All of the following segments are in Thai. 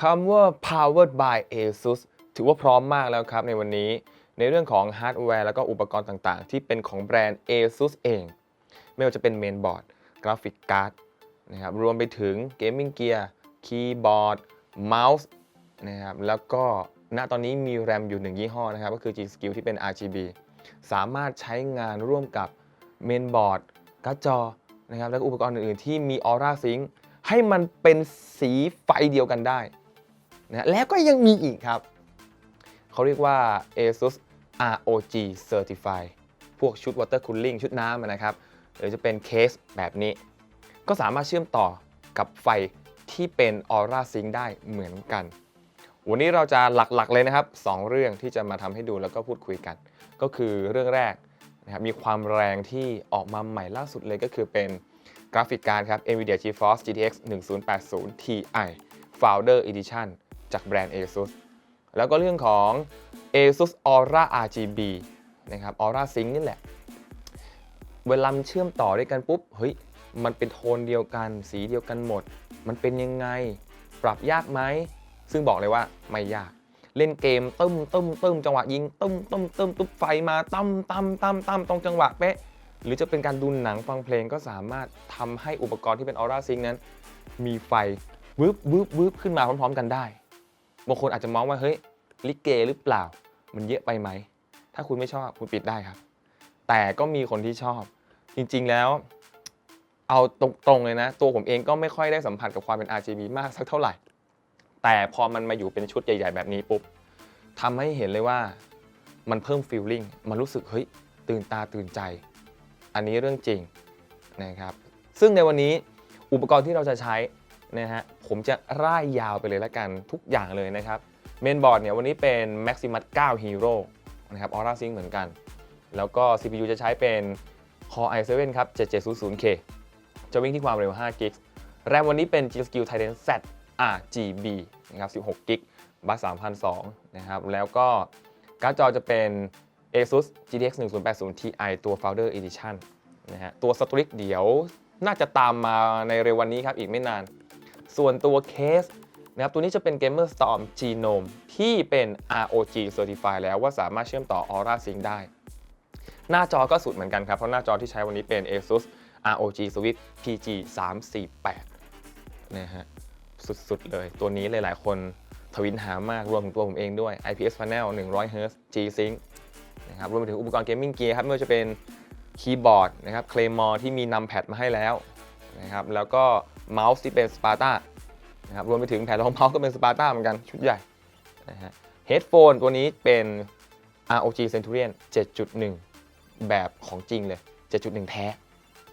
คำว่า powered by ASUS ถือว่าพร้อมมากแล้วครับในวันนี้ ในเรื่องของฮาร์ดแวร์แล้วก็อุปกรณ์ต่างๆ ที่เป็นของแบรนด์ ASUS เอง ไม่ว่าจะเป็นเมนบอร์ดกราฟิกการ์ดนะครับรวมไปถึงเกมมิ่งเกียร์คีย์บอร์ดเมาส์นะครับแล้วก็ณตอนนี้มีแรมอยู่หนึ่งยี่ห้อนะครับก็คือ G Skill ที่เป็น RGB สามารถใช้งานร่วมกับเมนบอร์ดการ์ดจอนะครับแล้วก็อุปกรณ์อื่นๆ ที่มี Aura Sync ให้มันเป็นสีไฟเดียวกันได้ นะแล้วก็ยังมีอีกครับ เขาเรียกว่า ASUS ROG Certified พวกชุด Water Cooling ชุดน้ำนะครับหรือจะเป็นเคสแบบนี้ ก็สามารถเชื่อมต่อกับไฟที่เป็น Aura Sync ได้เหมือนกัน วันนี้เราจะหลักๆเลยนะครับ 2 เรื่องที่จะมาทำให้ดูแล้วก็พูดคุยกัน ก็คือเรื่องแรกนะครับมีความแรงที่ออกมาใหม่ล่าสุดเลยก็คือเป็นกราฟิกการ์ดครับ NVIDIA GeForce GTX 1080 Ti Founder Edition จากแบรนด์ ASUS แล้วก็เรื่องของ ASUS Aura RGB นะครับ Aura Sync นี่แหละ เวลามันเชื่อมต่อด้วยกันปุ๊บ เฮ้ย มันเป็นโทนเดียวกัน สีเดียวกันหมด มันเป็นยังไง ปรับยากไหม ซึ่งบอกเลยว่าไม่ยาก เล่นเกมตึ้มตึ้มตึ้มจังหวะยิงตึ้มตึ้มตึ้มตุ๊บไฟมาตั้มตั้มตั้มตั้มตรงจังหวะเป๊ะ หรือจะเป็นการดูหนังฟังเพลงก็สามารถทำให้อุปกรณ์ที่เป็น Aura Sync นั้น มีไฟวืบวืบวืบขึ้นมาพร้อม ๆ กันได้ บางคนอาจจะมองว่าเฮ้ยลิเกหรือเปล่า มันเยอะไปไหม ถ้าคุณไม่ชอบคุณปิดได้ครับ แต่ก็มีคนที่ชอบ จริงๆแล้ว เอาตรงๆเลยนะ ตัวผมเองก็ไม่ค่อยได้สัมผัสกับความเป็น RGB มากสักเท่าไหร่ แต่พอมันมาอยู่เป็นชุดใหญ่ ๆ แบบนี้ปุ๊บทำให้เห็นเลยว่ามันเพิ่มฟีลลิ่งมันรู้สึกเฮ้ยตื่นตาตื่นใจ อันนี้เรื่องจริงนะครับ ซึ่งในวันนี้อุปกรณ์ที่เราจะใช้ นะฮะผมจะร่ายยาวไปเลยละกันทุกอย่างเลยนะครับเมนบอร์ดเนี่ยวันนี้เป็น Maximus 9 Hero นะครับ Aura Sync เหมือนกัน แล้วก็ CPU จะใช้เป็น Core i7 ครับ 7700K จะวิ่งที่ความเร็ว5 g b แรมวันนี้เป็น G Skill Titan Z RGB นะครับ16 g b บัส3,002นะครับ แล้วก็การ์ดจอจะเป็น ASUS GTX 1080 Ti ตัว Founder Edition นะฮะ ตัว Strix เดี๋ยวน่าจะตามมาในเร็ววันนี้ครับ อีกไม่นาน ส่วนตัวเคสนะครับตัวนี้จะเป็น Gamer Storm Genome ที่เป็น ROG Certified แล้วว่าสามารถเชื่อมต่อ Aura Sync ได้ หน้าจอก็สุดเหมือนกันครับ เพราะหน้าจอที่ใช้วันนี้เป็น ASUS ROG Swift PG 348นะฮะสุดๆเลย ตัวนี้หลายๆ คนทวินหามากรวมถึงตัวผมเองด้วย IPS Panel 100 Hz G Sync นะครับรวมไปถึงอุปกรณ์เกมมิ่งเกียร์ครับไม่ว่าจะเป็นคีย์บอร์ดนะครับ Claymore ที่มีนำแพดมาให้แล้วนะครับแล้วก็ เมาส์ที่เป็น Sparta นะครับรวมไปถึงแผ่นรองเมาส์ก็เป็น Sparta เหมือนกันชุดใหญ่นะฮะ Headphone ตัวนี้เป็น ROG Centurion 7.1 แบบของจริงเลย 7.1 แท้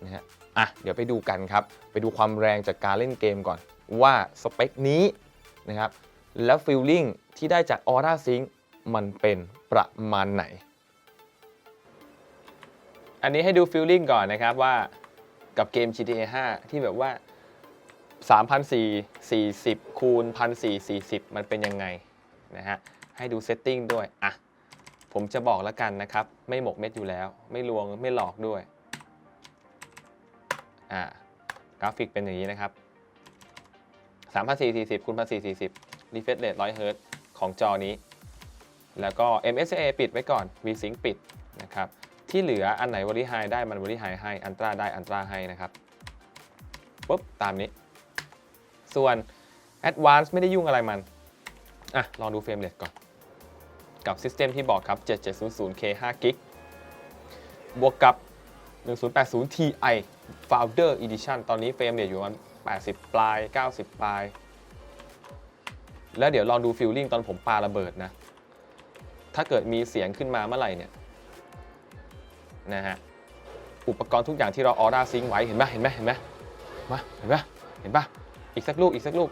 นะฮะอะเดี๋ยวไปดูกันครับ ไปดูความแรงจากการเล่นเกมก่อน ว่าสเปคนี้นะครับแล้วฟีลลิ่งที่ได้จาก Aura Sync มันเป็นประมาณไหน อันนี้ให้ดูฟีลลิ่งก่อนนะครับว่ากับเกม GTA 5 ที่แบบว่า 3,440คูณ1,440 มันเป็นยังไงนะฮะ ให้ดูเซตติ้งด้วย อะ ผมจะบอกแล้วกันนะครับ ไม่หมกเม็ดอยู่แล้ว ไม่ลวง ไม่หลอกด้วย อ่ากราฟิกเป็นอย่างนี้นะครับ 3,440คูณ1,440 refresh rate 100 Hz ของจอนี้ แล้วก็ MSA ปิดไว้ก่อน VSync ปิดนะครับ ที่เหลืออันไหน Very High ได้มัน Very High ให้ Ultra ได้ Ultra ให้นะครับปุ๊บตามนี้ ส่วน Advanced ไม่ได้ยุ่งอะไรมัน อะ ลองดูเฟรมเรทก่อน กับ System ที่บอกครับ 7700K 5 g b บวกกับ 1080 Ti Founder Edition ตอนนี้เฟรมเรทอยู่ประมาณ80 ปลาย 90 ปลาย แล้วเดี๋ยวลองดูฟิลลิ่งตอนผมปาระเบิดนะ ถ้าเกิดมีเสียงขึ้นมาเมื่อไหร่เนี่ย นะฮะ อุปกรณ์ทุกอย่างที่เราออร่าซิงไว้ เห็นไหมเห็นไหมเห็นไหมมา เห็นไหมเห็นปะ อีกสักลูกอีกสักลูก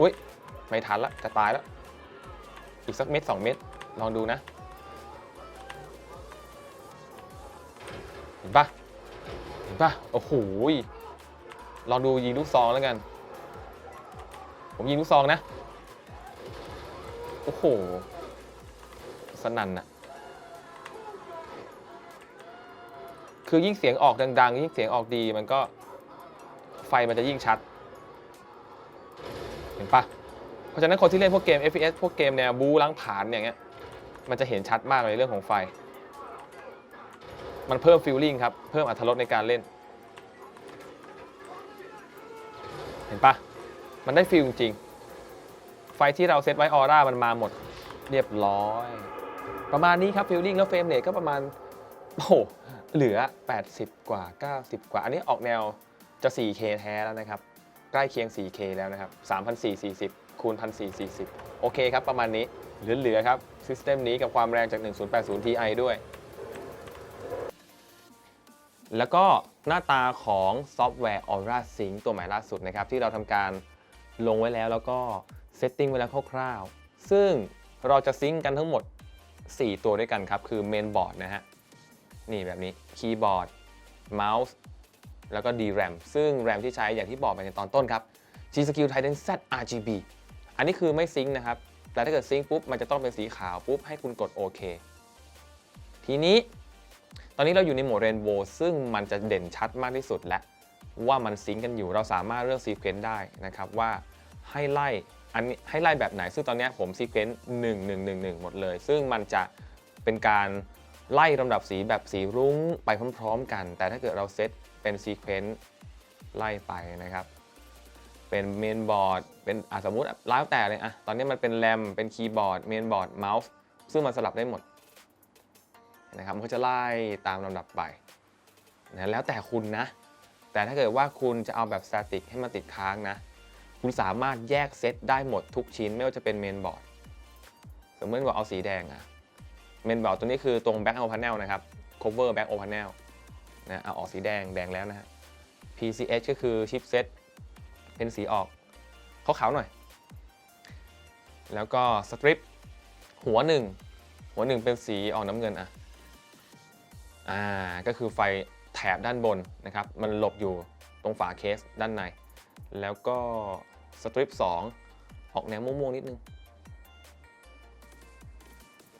อุ้ยไม่ทันละจะตายแล้วอีกสักเม็ดสองเม็ดลองดูนะ เห็นปะเห็นปะโอ้โหลองดูยิงลูกซองแล้วกัน ผมยิงลูกซองนะ โอ้โห สนั่นอะคือยิ่งเสียงออกดัง ๆ ยิ่งเสียงออกดีมันก็ไฟมันจะยิ่งชัด เห็นปะเพราะฉะนั้นคนที่เล่นพวกเกม FPS พวกเกมแนวบู๊ล้างผลาญอย่างเงี้ยมันจะเห็นชัดมากเลยเรื่องของไฟ มันเพิ่มฟิลลิ่งครับ เพิ่มอรรถรสในการเล่น เห็นปะมันได้ฟิลจริง ไฟที่เราเซตไว้ออร่ามันมาหมดเรียบร้อย ประมาณนี้ครับฟิลลิ่งแล้วเฟรมเรทก็ประมาณ โอ้โหเหลือ 80 กว่า 90 กว่า อันนี้ออกแนวจะ 4K แท้แล้วนะครับ ใกล้เคียง 4K แล้วนะครับ3,440คูณ1,440 โอเคครับ ประมาณนี้ เหลือๆครับซิสเต็มนี้กับความแรงจาก 1080 Ti ด้วย แล้วก็หน้าตาของซอฟต์แวร์ Aura Sync ตัวใหม่ล่าสุดนะครับ ที่เราทำการลงไว้แล้วแล้วก็เซตติ้งไว้แล้วคร่าวๆ ซึ่งเราจะซิงก์กันทั้งหมด 4 ตัวด้วยกันครับ คือเมนบอร์ดนะฮะ นี่แบบนี้คีย์บอร์ดเมาส์ แล้วก็ DRAM ซึ่ง RAM ที่ใช้อย่างที่บอกไปในตอนต้นครับ G-Skill Titan Z RGB อันนี้คือไม่ซิงค์นะครับ แต่ถ้าเกิดซิงค์ปุ๊บ มันจะต้องเป็นสีขาวปุ๊บ ให้คุณกดโอเค ทีนี้ ตอนนี้เราอยู่ในโหมดเรนโบว์ซึ่งมันจะเด่นชัดมากที่สุดและ ว่ามันซิงค์กันอยู่ เราสามารถเลือกซีเควนต์ได้นะครับว่าให้ไล่อันนี้ให้ไล่แบบไหน ซึ่งตอนนี้ผมซีเควนต์หนึ่งหนึ่งหนึ่งหนึ่งหมดเลย ซึ่งมันจะเป็นการไล่ลำดับสีแบบสีรุ้งไปพร้อม ๆ กัน แต่ถ้าเกิดเราเซต เป็นซีเควนต์ไล่ไปนะครับ เป็นเมนบอร์ดเป็นอะสมมติแล้วแต่เลยอะตอนนี้มันเป็นแรมเป็นคีย์บอร์ดเมนบอร์ดเมาส์ซึ่งมันสลับได้หมดนะครับมันก็จะไล่ตามลำดับไปนะแล้วแต่คุณนะ แต่ถ้าเกิดว่าคุณจะเอาแบบสแตติกให้มันติดค้างนะ คุณสามารถแยกเซตได้หมดทุกชิ้นไม่ว่าจะเป็นเมนบอร์ดสมมติว่าเอาสีแดงอะเมนบอร์ดตัวนี้คือตรง back o panel นะครับ cover back o panel นะเอาออกสีแดงแดงแล้วนะฮะ PCH ก็คือชิปเซตเป็นสีออกขาวๆหน่อย แล้วก็สตริปหัวหนึ่งหัวหนึ่งเป็นสีออกน้ำเงินอะอ่าก็คือไฟแถบด้านบนนะครับ มันหลบอยู่ตรงฝาเคสด้านใน แล้วก็สตริป2 ออกแนวม่วงๆนิดนึง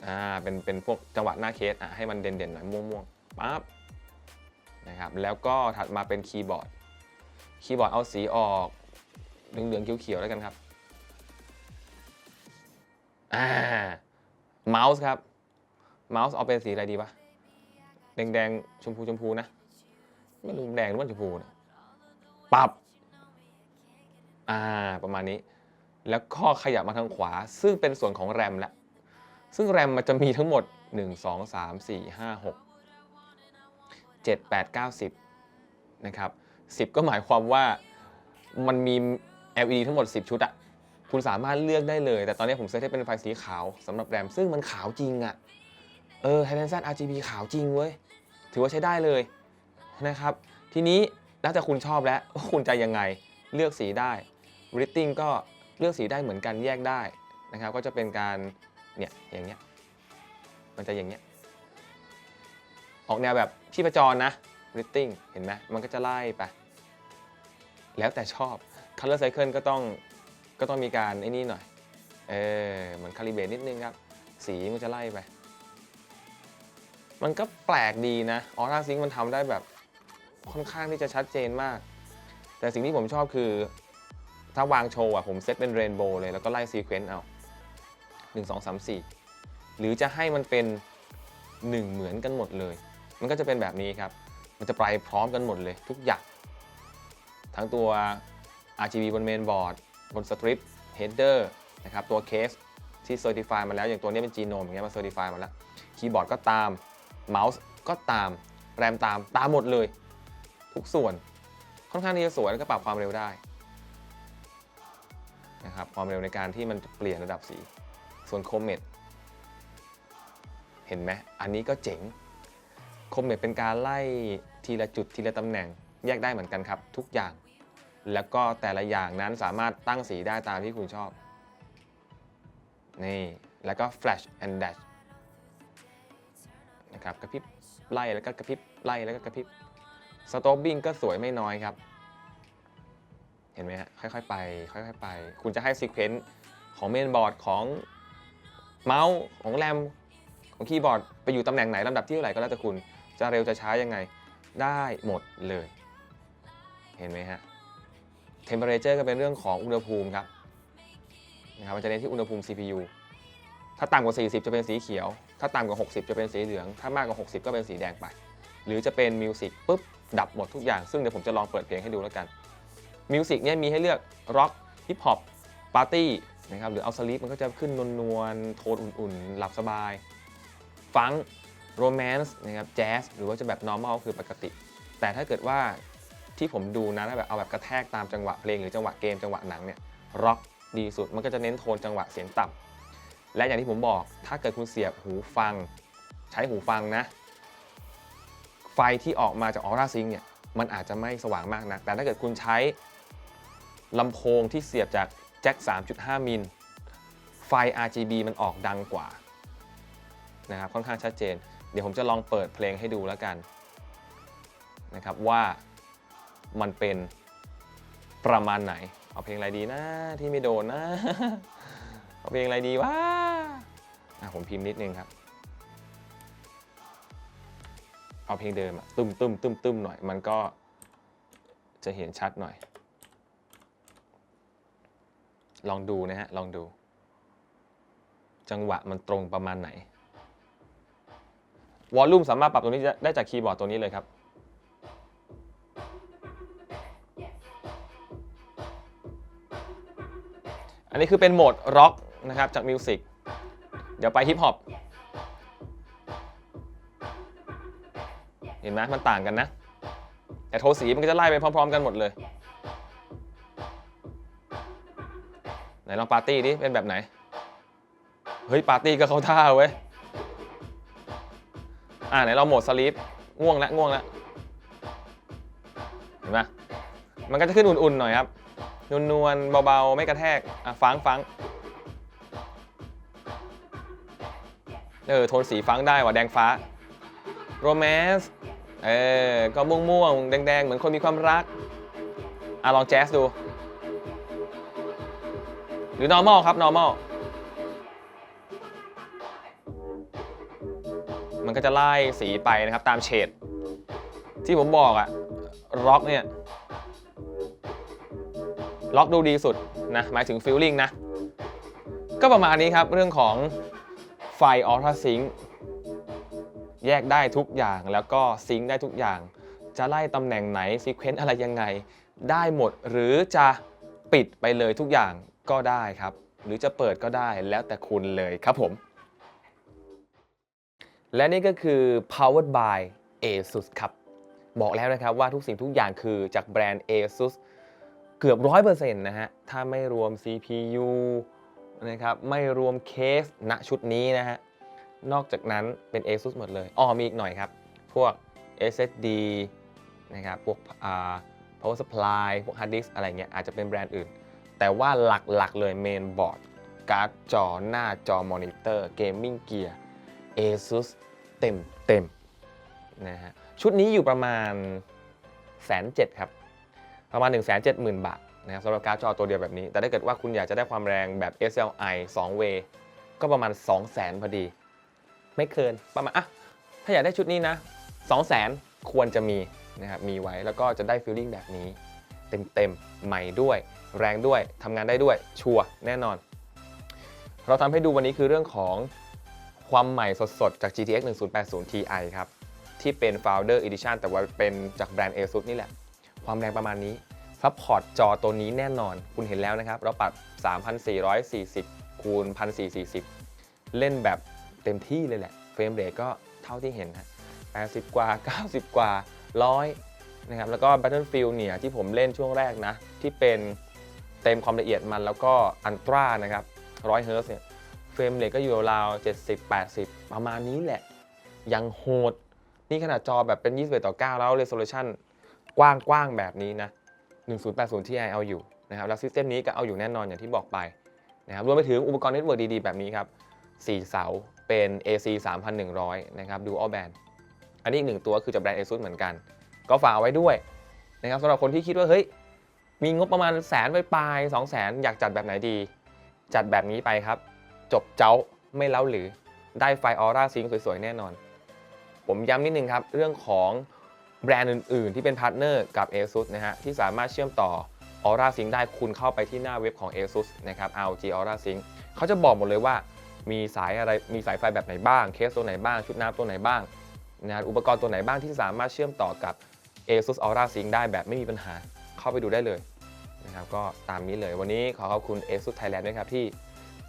อ่าเป็นเป็นพวกจังหวะหน้าเคสอะให้มันเด่นๆหน่อยม่วงๆปั๊บ นะครับแล้วก็ถัดมาเป็นคีย์บอร์ดคีย์บอร์ดเอาสีออกเหลืองๆเขียวๆแล้วกันครับอ่าเมาส์ครับเมาส์เอาเป็นสีอะไรดีปะแดงๆชมพูชมพูนะไม่รู้แดงหรือว่าชมพูนะปรับอ่าประมาณนี้ แล้วก็ขยับมาทางขวา ซึ่งเป็นส่วนของแรมละซึ่งแรมมันจะมีทั้งหมด 1 2 3 4 5 6 7 8 9 10นะครับ10 ก็หมายความว่ามันมี LED ทั้งหมด 10 ชุดอะคุณสามารถเลือกได้เลย แต่ตอนนี้ผมเซตให้เป็นไฟสีขาวสำหรับแรม ซึ่งมันขาวจริงอะเออ Highland RGB ขาวจริงเว้ย ถือว่าใช้ได้เลยนะครับ ทีนี้แล้วแต่คุณชอบแล้วว่าคุณจะยังไงเลือกสีได้ r i t t i n g ก็เลือกสีได้เหมือนกันแยกได้นะครับ ก็จะเป็นการเนี่ยอย่างเงี้ยมันจะอย่างเงี้ย ออกแนวแบบชีพจรนะ r i t t i n g เห็นไหมมันก็จะไล่ไป แล้วแต่ชอบ Color Cycle ก็ต้องก็ต้องมีการไอ้นี่หน่อย เออเหมือนคาลิเบรตนิดนึงครับ สีมันจะไล่ไป มันก็แปลกดีนะออร่าซิงมันทำได้แบบค่อนข้างที่จะชัดเจนมาก แต่สิ่งที่ผมชอบคือ ถ้าวางโชว์อะผมเซตเป็นเรนโบว์เลย แล้วก็ไล่ซีเควนต์เอา 1 2 3 4 หรือจะให้มันเป็น 1 เหมือนกันหมดเลย มันก็จะเป็นแบบนี้ครับ มันจะไปพร้อมกันหมดเลยทุกอย่าง ทั้งตัว RGB บนเมนบอร์ด บนสตริป header นะครับตัวเคสที่ certify มาแล้ว อย่างตัวนี้เป็น genome อย่างเงี้ยมา certify มาแล้วคีย์บอร์ดก็ตามเมาส์ก็ตาม แรมตามตามหมดเลย ทุกส่วนค่อนข้างที่จะสวยแล้วก็ปรับความเร็วได้นะครับความเร็วในการที่มันเปลี่ยนระดับสี ส่วนโคมเมดเห็นไหมอันนี้ก็เจ๋ง คมเมดเป็นการไล่ทีละจุดทีละตำแหน่งแยกได้เหมือนกันครับ ทุกอย่าง แล้วก็แต่ละอย่างนั้นสามารถตั้งสีได้ตามที่คุณชอบ นี่ แล้วก็ flash and dash นะครับกระพริบไล่แล้วก็กระพริบไล่แล้วก็กระพริบสโตบบิ้งก็สวยไม่น้อยครับ เห็นไหมฮะค่อยๆไปค่อยๆไป คุณจะให้ซีเควนต์ของเมนบอร์ดของเมาส์ของแรมของคีย์บอร์ด ไปอยู่ตำแหน่งไหนลำดับที่เท่าไหร่ก็แล้วแต่คุณ จะเร็วจะช้ายังไง ได้หมดเลย เห็นไหมฮะเทมเปอเรเจอร์ก็เป็นเรื่องของอุณหภูมิครับนะครับมันจะเน้นที่อุณหภูมิ CPU ถ้าต่ำกว่า 40 จะเป็นสีเขียว ถ้าต่ำกว่า 60 จะเป็นสีเหลือง ถ้ามากกว่า 60 ก็เป็นสีแดงไป หรือจะเป็นมิวสิกปุ๊บ ดับหมดทุกอย่าง ซึ่งเดี๋ยวผมจะลองเปิดเพลงให้ดูแล้วกันมิวสิกเนี่ยมีให้เลือกร็อกฮิปฮอปปาร์ตี้นะครับหรือเอาสลีปมันก็จะขึ้นนวลๆโทนอุ่นๆ หลับสบาย ฟัง โรแมนซ์นะครับแจ๊สหรือว่าจะแบบ normal คือปกติ แต่ถ้าเกิดว่าที่ผมดูนะแล้วแบบเอาแบบกระแทกตามจังหวะเพลงหรือจังหวะเกมจังหวะหนังเนี่ยร็อกดีสุดมันก็จะเน้นโทนจังหวะเสียงต่ำและอย่างที่ผมบอกถ้าเกิดคุณเสียบหูฟัง ใช้หูฟังนะ ไฟที่ออกมาจากออร่าซิงเนี่ยมันอาจจะไม่สว่างมากนักแต่ถ้าเกิดคุณใช้ลำโพงที่เสียบจากแจ็ค 3.5 มิล ไฟ RGB มันออกดังกว่านะครับค่อนข้างชัดเจน เดี๋ยวผมจะลองเปิดเพลงให้ดูแล้วกันนะครับว่ามันเป็นประมาณไหน เอาเพลงอะไรดีนะที่ไม่โดนนะ เอาเพลงอะไรดีวะผมพิมพ์นิดนึงครับ เอาเพลงเดิมอะตุ้มตุ้มตุ้มตุ้มหน่อย มันก็จะเห็นชัดหน่อย ลองดูนะฮะ ลองดู จังหวะมันตรงประมาณไหน วอลลุ่มสามารถปรับตรงนี้ได้จากคีย์บอร์ดตัวนี้เลยครับ อันนี้คือเป็นโหมดร็อกนะครับจากมิวสิกเดี๋ยวไปฮิปฮอปเห็นไหมมันต่างกันนะ แต่โทนสีมันก็จะไล่ไปพร้อม ๆ กันหมดเลย ไหนลองปาร์ตี้ดิเป็นแบบไหน เฮ้ย ปาร์ตี้ก็เข้าท่าเว้ย อ่าไหนเราโหมดสลีปง่วงแล้วง่วงแล้วเห็นไหมมันก็จะขึ้นอุ่นๆหน่อยครับนวลๆเบาๆ ไม่กระแทกอะฟังฟังเออโทนสีฟังได้ว่ะแดงฟ้าโรแมนส์เออก็ม่วงม่วงๆแดงๆ เหมือนคนมีความรัก อะ ลองแจ๊สดู หรือ normal ครับ normal มันก็จะไล่สีไปนะครับตามเฉดที่ผมบอกอะร็อกเนี่ยล็อกดูดีสุดนะหมายถึงฟิลลิ่งนะ ก็ประมาณนี้ครับเรื่องของไฟออ t ่ a ซิงแยกได้ทุกอย่างแล้วก็ซิงค์ได้ทุกอย่าง จะไล่ตำแหน่งไหนซีเควนต์อะไรยังไง ได้หมดหรือจะปิดไปเลยทุกอย่างก็ได้ครับ หรือจะเปิดก็ได้แล้วแต่คุณเลยครับผม และนี่ก็คือ powered by ASUS ครับ บอกแล้วนะครับว่าทุกสิ่งทุกอย่างคือจากแบรนด์ ASUS เกือบ 100%นะฮะ ถ้าไม่รวม CPU นะครับ ไม่รวมเคสณชุดนี้นะฮะ นอกจากนั้นเป็น ASUS หมดเลย อ๋อมีอีกหน่อยครับ พวก SSD นะครับ พวก power supply พวก hard disk อะไรเงี้ยอาจจะเป็นแบรนด์อื่น แต่ว่าหลักๆเลย main board การ์ดจอหน้าจอมอนิเตอร์ gaming gear ASUS เต็มเต็มนะฮะชุดนี้อยู่ประมาณแสนเจ็ดครับ ประมาณ 1 7 0 0 0 0 บาทนะครับสำหรับการ์ดจอตัวเดียวแบบนี้ แต่ถ้าเกิดว่าคุณอยากจะได้ความแรงแบบ SLI 2 way ก็ประมาณ 2 0 0 0 0 0พอดี ไม่เกินประมาณอะถ้าอยากได้ชุดนี้นะ 2 0 0 0 0 0 ควรจะมีนะครับมีไว้แล้วก็จะได้ฟีลลิ่งแบบนี้ เต็มๆ ใหม่ด้วย แรงด้วยทำงานได้ด้วยชัวร์แน่นอน เราทำให้ดูวันนี้คือเรื่องของ ความใหม่สดๆ จาก GTX 1080 Ti ครับ ที่เป็น Founder Edition แต่ว่าเป็นจากแบรนด์ ASUS นี่แหละ ความแรงประมาณนี้ซัพพอร์ตจอตัวนี้แน่นอน คุณเห็นแล้วนะครับ เราปรับ 3,440 คูณ 1,440 เล่นแบบเต็มที่เลยแหละ เฟรมเรทก็เท่าที่เห็นฮะ80 กว่า 90 กว่า 100 นะครับ แล้วก็ Battlefield เนี่ยที่ผมเล่นช่วงแรกนะ ที่เป็นเต็มความละเอียดมันแล้วก็อันตรานะครับ 100 เฮิร์ตเนี่ย เฟรมเรทก็อยู่ราว70 80 ประมาณนี้แหละ ยังโหด นี่ขนาดจอแบบเป็น 21 ต่อ 9 แล้ว resolution กว้างๆ แบบนี้นะ 1080 Ti เอาอยู่นะครับ แล้วซิสเต็มนี้ก็เอาอยู่แน่นอนอย่างที่บอกไปนะครับรวมไปถึงอุปกรณ์เน็ตเวิร์กดีๆ แบบนี้ครับ 4 เสาเป็น AC 3100 นะครับ Dual Band อันนี้อีกหนึ่งตัวคือจากแบรนด์ ASUS เหมือนกัน ก็ฝากเอาไว้ด้วยนะครับสำหรับคนที่คิดว่าเฮ้ยมีงบประมาณแสนไปปลายๆ2แสนอยากจัดแบบไหนดี จัดแบบนี้ไปครับ จบเจ้าไม่เล้าหรือได้ไฟออร่าซิงสวยๆ แน่นอน ผมย้ำนิดนึงครับ เรื่องของแบรนด์อื่นๆ ที่เป็นพาร์ทเนอร์กับ ASUS นะฮะ ที่สามารถเชื่อมต่อ Aura Sync ได้คุณเข้าไปที่หน้าเว็บของ ASUS นะครับ ROG Aura Sync เขาจะบอกหมดเลยว่า มีสายอะไรมีสายไฟแบบไหนบ้าง เคสตัวไหนบ้าง ชุดน้ำตัวไหนบ้างนะอุปกรณ์ตัวไหนบ้างที่สามารถเชื่อมต่อกับ ASUS Aura Sync ได้แบบไม่มีปัญหาเข้าไปดูได้เลยนะครับก็ตามนี้เลยวันนี้ขอขอบคุณ ASUS Thailand ด้วยครับที่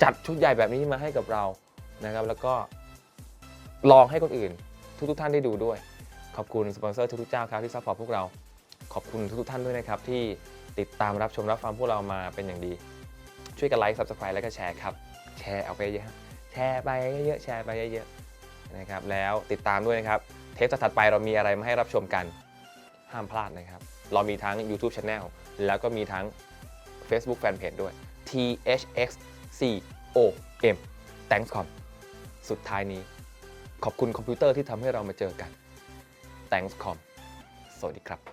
จัดชุดใหญ่แบบนี้มาให้กับเรานะครับ แล้วก็ลองให้คนอื่น ทุกๆท่านได้ดูด้วย ขอบคุณสปอนเซอร์ทุกๆเจ้าครับที่ซัพพอร์ตพวกเรา ขอบคุณทุกๆท่านด้วยนะครับ ที่ติดตามรับชมรับฟังพวกเรามาเป็นอย่างดี ช่วยกันไลค์ Subscribe แล้วก็แชร์ครับแชร์เอาไปเยอะแชร์ไปเยอะๆแชร์ไปเยอะๆนะครับแล้วติดตามด้วยนะครับ เทปถัดไปเรามีอะไรมาให้รับชมกันห้ามพลาดนะครับ เรามีทั้ง YouTube Channel แล้วก็มีทั้ง Facebook Fanpage ด้วย thx C O M Thanks.com สุดท้ายนี้ ขอบคุณคอมพิวเตอร์ที่ทำให้เรามาเจอกัน Thanks.com สวัสดีครับ